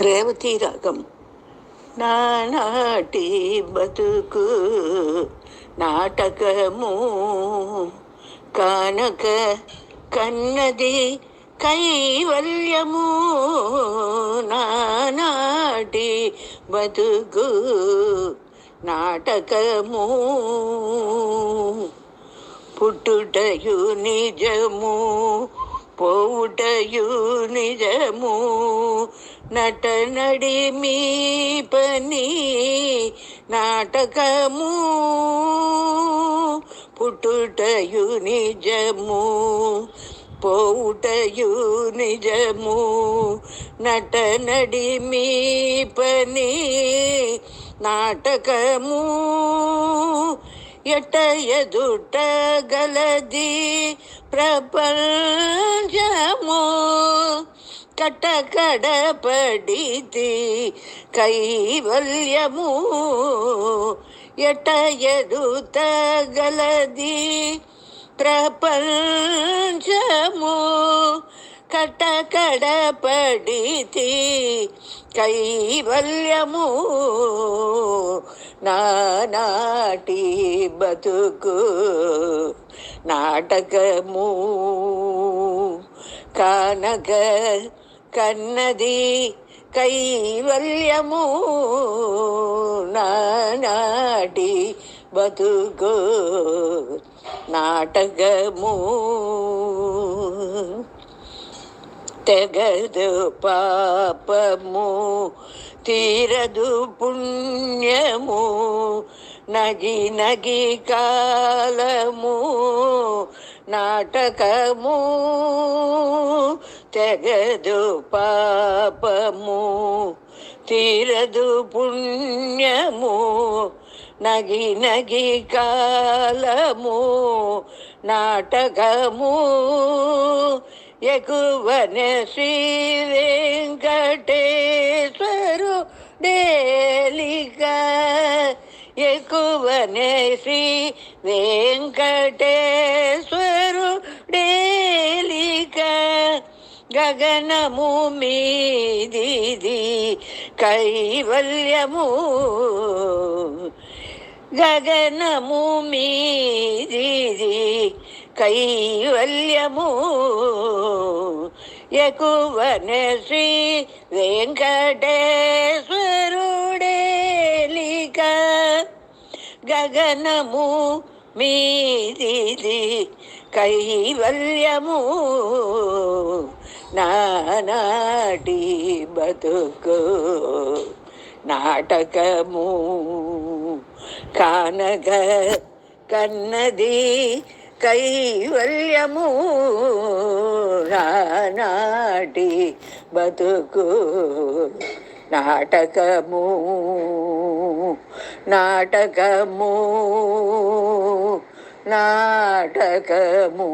రేవతి రాగం నానాటి బతుకు నాటకము కానక కన్నది కైవల్యము నానాటి బతుకు నాటకము పుట్టుటయు నిజము పోవుటయు నిజము. నటనడి మీ పని నాటకము. పుట్టుటయు నిజము. పోవుటయు నిజము. నటనడి మీ పని నాటకము. ఎట ఎదుట గలది ప్రపంచము కటకడ పడితి కైవల్యము ఎట ఎదుట గలది ప్రపంచము కటకడ పడితి కైవల్యము నానాటి బతుకు నాటకము కానక కన్నది కైవల్యము నానాటి బతుకు నాటకము తెగదు పాపము తీరదు పుణ్యము నగి నగి కాలము నాటకము తెగదు పాపము తీరదు పుణ్యము నగి నగి కాలము నాటకము ఎక్కువనే శ్రీ వెంకటేశ్వరు డేలిక. ఎక్కువనే శ్రీ వెంకటేశ్వరు డేలిక. గగనము మీదిది కైవల్యము. గగనము మీ కైవల్యము. ఎక్కువనే శ్రీ వెంకటేశ్వరుడేలిక గగనము మీది కైవల్యము. నానాటి బతుకు నాటకము. కానగ కన్నది కైవల్యము నానాటి బతుకు నాటకము నాటకము నాటకము.